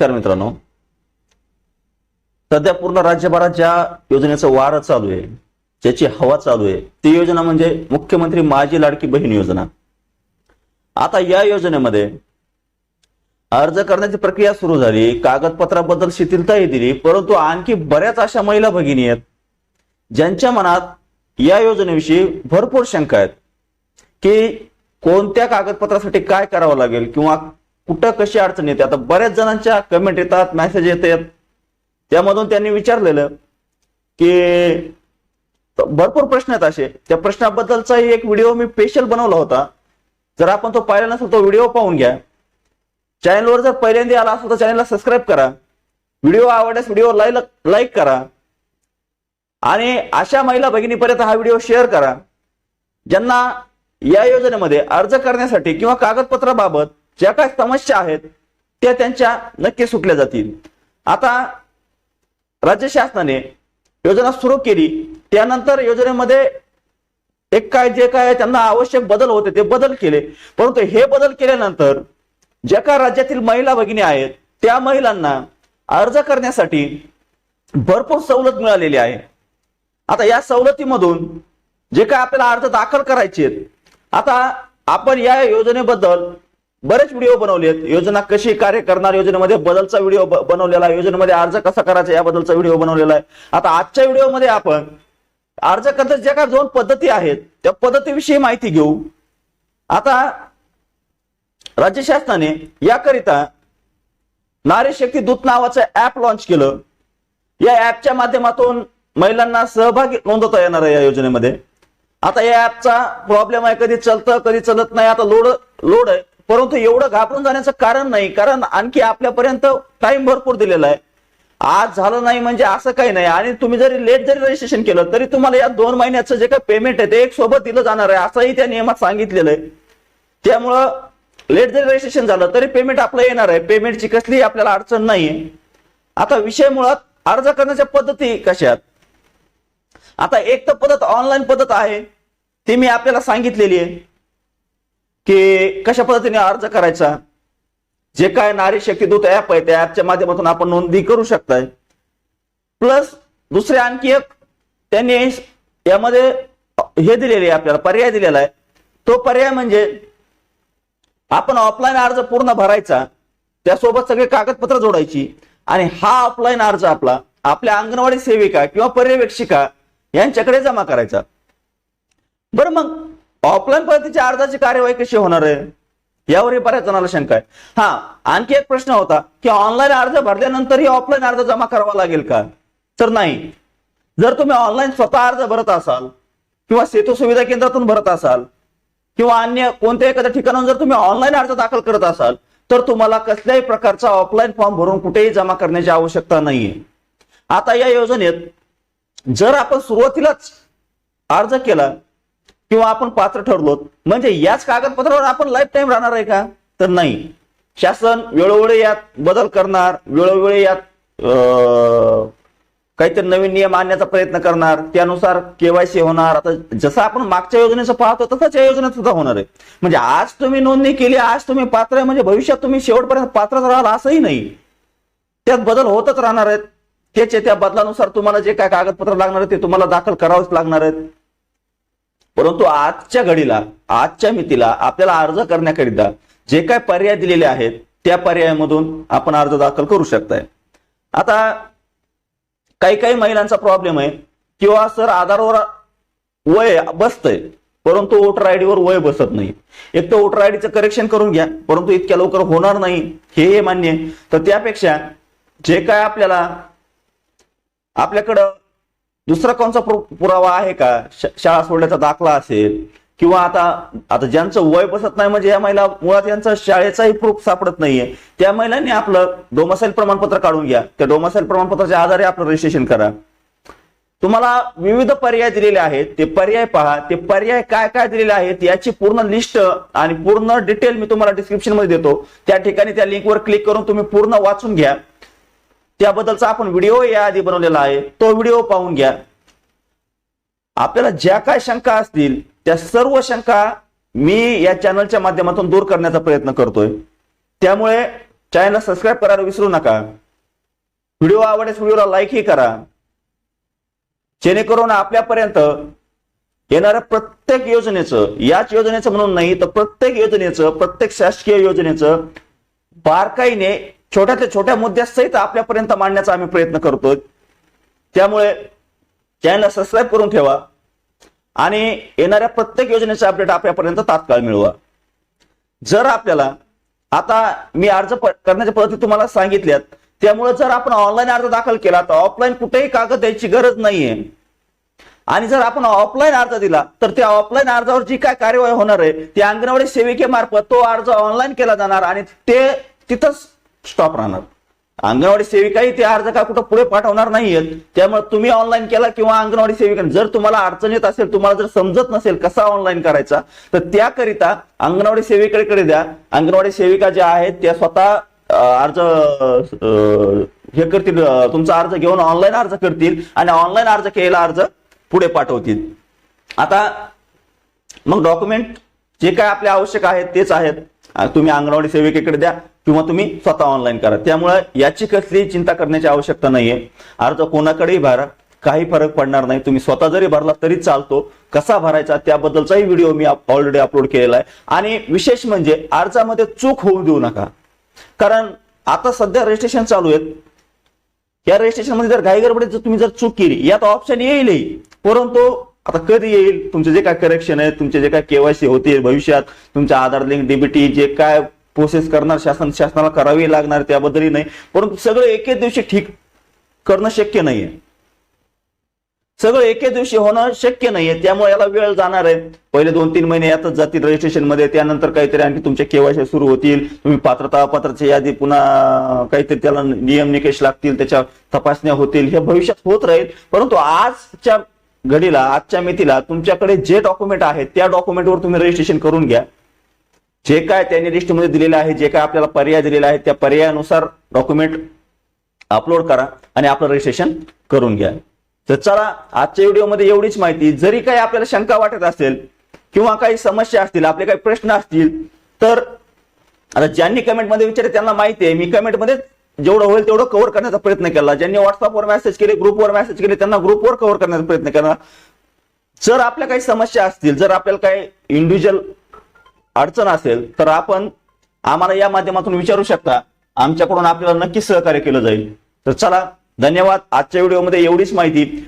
नमस्कार मित्रांनो. सध्या पूर्ण राज्यभरात ज्या योजनेचं वार चालू आहे. ज्याची हवा चालू आहे. ती योजना म्हणजे मुख्यमंत्री माझी लाडकी बहीण योजना. आता या योजनेमध्ये अर्ज करण्याची प्रक्रिया सुरू झाली. कागदपत्राबद्दल शिथिलताही दिली. परंतु आणखी बऱ्याच अशा महिला भगिनी आहेत ज्यांच्या मनात या योजनेविषयी भरपूर शंका आहेत की कोणत्या कागदपत्रासाठी काय करावं लागेल किंवा कुठं कशी अडचण येते? आता बऱ्याच जणांच्या कमेंट येतात मेसेज येतात. त्यामधून त्यांनी विचारलेलं की भरपूर प्रश्न आहेत असे. त्या प्रश्नाबद्दलचाही एक व्हिडिओ मी स्पेशल बनवला होता. जर आपण तो पाहिला नसेल तो व्हिडिओ पाहून घ्या. चॅनलवर जर पहिल्यांदा आला असेल तर चॅनलला सबस्क्राईब करा. व्हिडिओ आवडल्यास व्हिडिओ लाईक करा. आणि अशा महिला भगिनीपर्यंत हा व्हिडिओ शेअर करा. ज्यांना या योजनेमध्ये अर्ज करण्यासाठी किंवा कागदपत्राबाबत ज्या काय समस्या आहेत त्या त्यांच्या नक्की सुटल्या जातील. आता राज्य शासनाने योजना सुरू केली. त्यानंतर योजनेमध्ये एक काय जे काय त्यांना आवश्यक बदल होते ते बदल केले. परंतु हे बदल केल्यानंतर ज्या काय राज्यातील महिला भगिनी आहेत त्या महिलांना अर्ज करण्यासाठी भरपूर सवलत मिळालेली आहे. आता या सवलतीमधून जे काय आपल्याला अर्ज दाखल करायचे आहेत आता आपण या योजनेबद्दल बरेच व्हिडिओ बनवले आहेत. योजना कशी कार्य करणार योजनेमध्ये? बदलचा व्हिडिओ बनवलेला आहे. योजनेमध्ये अर्ज कसा करायचा याबद्दलचा व्हिडिओ बनवलेला आहे. आता आजच्या व्हिडिओमध्ये आपण अर्ज करता ज्या काय दोन पद्धती आहेत त्या पद्धतीविषयी माहिती घेऊ. आता राज्य शासनाने याकरिता नारी शक्ती दूत नावाचं ऍप लॉन्च केलं. या ऍपच्या माध्यमातून महिलांना सहभागी नोंदवता येणार आहे या योजनेमध्ये. आता या ऍपचा प्रॉब्लेम आहे. कधी चलतं कधी चलत नाही. आता लोड लोड आहे. परंतु एवढं घाबरून जाण्याचं कारण नाही कारण आणखी आपल्यापर्यंत टाइम भरपूर दिलेला आहे. आज झालं नाही म्हणजे असं काही नाही. आणि तुम्ही जरी लेट जरी रजिस्ट्रेशन केलं तरी तुम्हाला या दोन महिन्याचं जे काही पेमेंट आहे ते एक सोबत दिलं जाणार आहे असंही त्या नियमात सांगितलेलं आहे. त्यामुळं लेट जरी रजिस्ट्रेशन झालं तरी पेमेंट आपलं येणार आहे. पेमेंटची कसलीही आपल्याला अडचण नाहीये. आता विषय मुळात अर्ज करण्याच्या पद्धती कशात आता एक तर पद्धत ऑनलाईन पद्धत आहे. ती मी आपल्याला सांगितलेली आहे. की कशा पद्धतीने अर्ज करायचा? जे काय नारी शक्तीदूत ऍप आहे त्या ऍपच्या माध्यमातून आपण नोंदणी करू शकताय. प्लस दुसरे आणखी एक त्यांनी यामध्ये हे दिलेले आहे आपल्याला पर्याय दिलेला आहे. तो पर्याय म्हणजे आपण ऑफलाईन अर्ज पूर्ण भरायचा त्यासोबत सगळे कागदपत्र जोडायची आणि हा ऑफलाईन अर्ज आपला आपल्या अंगणवाडी सेविका किंवा पर्यवेक्षिका यांच्याकडे जमा करायचा. बरं मग ऑफलाईन पद्धतीच्या अर्जाची कार्यवाही कशी होणार आहे? यावरही बऱ्याच जणांना शंका आहे. हा आणखी एक प्रश्न होता की ऑनलाईन अर्ज भरल्यानंतरही ऑफलाईन अर्ज जमा करावा लागेल का? तर नाही. जर तुम्ही ऑनलाईन स्वतः अर्ज भरत असाल किंवा सेतू सुविधा केंद्रातून भरत असाल किंवा अन्य कोणत्या एखाद्या ठिकाणाहून जर तुम्ही ऑनलाईन अर्ज दाखल करत असाल तर तुम्हाला कसल्याही प्रकारचा ऑफलाईन फॉर्म भरून कुठेही जमा करण्याची आवश्यकता नाहीये. आता या योजनेत जर आपण सुरुवातीलाच अर्ज केला किंवा आपण पात्र ठरलो म्हणजे याच कागदपत्रावर आपण लाईफ टाईम राहणार आहे का? तर नाही. शासन वेळोवेळी यात बदल करणार वेळोवेळी यात काहीतरी नवीन नियम आणण्याचा प्रयत्न करणार. त्यानुसार केवायसी होणार. आता जसं आपण मागच्या योजनेचं पाहतो तसंच या योजनेत सुद्धा होणार आहे. म्हणजे आज तुम्ही नोंदणी केली आज तुम्ही पात्र आहे म्हणजे भविष्यात तुम्ही शेवटपर्यंत पात्रच राहाल असंही नाही. त्यात बदल होतच राहणार आहेत. त्याचे त्या बदलानुसार तुम्हाला जे काय कागदपत्र लागणार आहे ते तुम्हाला दाखल करावंच लागणार आहेत. परंतु आजच्या घडीला आजच्या मितीला आपल्याला अर्ज करण्याकरिता जे काय पर्याय दिलेले आहेत त्या पर्यायामधून आपण अर्ज दाखल करू शकताय. आता काही काही महिलांचा प्रॉब्लेम आहे किंवा सर आधारवर वय बसतंय परंतु वोटर आयडीवर वय बसत नाही. एक तर वोटर आयडीचं करेक्शन करून घ्या परंतु इतक्या लवकर होणार नाही हे हे मान्य आहे. तर त्यापेक्षा जे काय आपल्याला आपल्याकडं दुसरा कोणचा पुरावा आहे का? शाळा सोडल्याचा दाखला असेल किंवा आता आता ज्यांचं वय बसत नाही म्हणजे या महिला मुळात यांचा शाळेचाही प्रूफ सापडत नाहीये. त्या महिलांनी आपलं डोमासाईल प्रमाणपत्र काढून घ्या. त्या डोमासाईल प्रमाणपत्राच्या आधारे आपलं रजिस्ट्रेशन करा. तुम्हाला विविध पर्याय दिलेले आहेत. ते पर्याय पहा. ते पर्याय काय काय दिलेले आहेत याची पूर्ण लिस्ट आणि पूर्ण डिटेल मी तुम्हाला डिस्क्रिप्शनमध्ये देतो. त्या ठिकाणी त्या लिंकवर क्लिक करून तुम्ही पूर्ण वाचून घ्या. त्याबद्दलचा आपण व्हिडिओ याआधी बनवलेला आहे. तो व्हिडिओ पाहून घ्या. आपल्याला ज्या काय शंका असतील त्या सर्व शंका मी या चॅनलच्या माध्यमातून दूर करण्याचा प्रयत्न करतोय. त्यामुळे चॅनल सबस्क्राईब करायला विसरू नका. व्हिडिओ आवडल्यास व्हिडिओला लाईकही करा. जेणेकरून आपल्यापर्यंत येणाऱ्या प्रत्येक योजनेचं याच योजनेचं म्हणून नाही तर प्रत्येक योजनेचं प्रत्येक शासकीय योजनेचं बारकाईने छोट्यातल्या छोट्या मुद्द्यासहित आपल्यापर्यंत मांडण्याचा आम्ही प्रयत्न करतोय. त्यामुळे चॅनल सबस्क्राईब करून ठेवा आणि येणाऱ्या प्रत्येक योजनेचे अपडेट आपल्यापर्यंत तात्काळ मिळवा. जर आपल्याला आता मी अर्ज करण्याच्या पद्धती तुम्हाला सांगितल्यात त्यामुळे जर आपण ऑनलाईन अर्ज दाखल केला तर ऑफलाईन कुठेही कागद द्यायची गरज नाहीये. आणि जर आपण ऑफलाईन अर्ज दिला तर त्या ऑफलाईन अर्जावर जी काय कार्यवाही होणार आहे ती अंगणवाडी सेविकेमार्फत तो अर्ज ऑनलाईन केला जाणार आणि ते तिथंच स्टॉप राहणार. अंगणवाडी सेविकाही ते अर्ज का कुठं पुढे पाठवणार नाहीयेत? त्यामुळे तुम्ही ऑनलाईन केला किंवा अंगणवाडी सेविका जर तुम्हाला अडचण येत असेल तुम्हाला जर समजत नसेल कसा ऑनलाईन करायचा तर त्याकरिता अंगणवाडी सेविकेकडे द्या. अंगणवाडी सेविका ज्या आहेत त्या स्वतः अर्ज हे करतील तुमचा अर्ज घेऊन ऑनलाईन अर्ज करतील आणि ऑनलाईन अर्ज केलेला अर्ज पुढे पाठवतील. आता मग डॉक्युमेंट जे काय आपले आवश्यक आहेत तेच आहेत. तुम्ही अंगणवाडी सेविकेकडे द्या. किंवा तुम्ही स्वतः ऑनलाईन करा. त्यामुळे याची कसलीही चिंता करण्याची आवश्यकता नाहीये. अर्ज कोणाकडेही भरा. काही फरक पडणार नाही. तुम्ही स्वतः जरी भरला तरी चालतो. कसा भरायचा त्याबद्दलचाही व्हिडिओ मी ऑलरेडी अपलोड केलेला आहे. आणि विशेष म्हणजे अर्जामध्ये चूक होऊ देऊ नका. कारण आता सध्या रजिस्ट्रेशन चालू आहेत. या रजिस्ट्रेशनमध्ये जर घाईगडबडीत जर तुम्ही जर चूक केली यात ऑप्शन येईलही. परंतु आता कधी येईल? तुमचे जे काय करेक्शन आहे तुमचे जे काय केवायसी होतील भविष्यात तुमच्या आधार लिंक डीबीटी जे काय प्रोसेस करणार शासन शासनाला करावी लागणार त्याबद्दलही नाही. परंतु सगळं एकेच दिवशी ठीक करणं शक्य नाहीये. सगळं एके दिवशी होणं शक्य नाहीये. त्यामुळे याला वेळ जाणार आहे. पहिले दोन तीन महिने यातच जातील रजिस्ट्रेशनमध्ये. त्यानंतर काहीतरी आणखी तुमचे केवायसी सुरू होतील. तुम्ही पात्रता अपात्रची यादी पुन्हा काहीतरी त्याला नियम निकष लागतील त्याच्या तपासण्या होतील. हे भविष्यात होत राहील. परंतु आजच्या घडीला आजच्या मितीला तुमच्याकडे जे डॉक्युमेंट आहेत त्या डॉक्युमेंटवर तुम्ही रजिस्ट्रेशन करून घ्या. जे काय त्यांनी लिस्टमध्ये दिलेलं आहे जे काय आपल्याला पर्याय दिलेला आहे त्या पर्यायानुसार डॉक्युमेंट अपलोड करा आणि आपलं रजिस्ट्रेशन करून घ्या. तर चला आजच्या व्हिडिओमध्ये एवढीच माहिती. जरी काही आपल्याला शंका वाटत असेल किंवा काही समस्या असतील आपले काही प्रश्न असतील तर आता ज्यांनी कमेंटमध्ये विचारले त्यांना माहिती आहे. मी कमेंटमध्ये जेवढं होईल तेवढं कव्हर करण्याचा प्रयत्न केला. ज्यांनी व्हॉट्सअपवर मेसेज केले ग्रुपवर मेसेज केले त्यांना ग्रुपवर कव्हर करण्याचा प्रयत्न केला. जर आपल्या काही समस्या असतील जर आपल्याला काही इंडिव्हिज्युअल अडचण असेल तर आपण आम्हाला या माध्यमातून विचारू शकता. आमच्याकडून आपल्याला नक्कीच सहकार्य केलं जाईल. तर चला धन्यवाद. आजच्या व्हिडिओमध्ये एवढीच माहिती.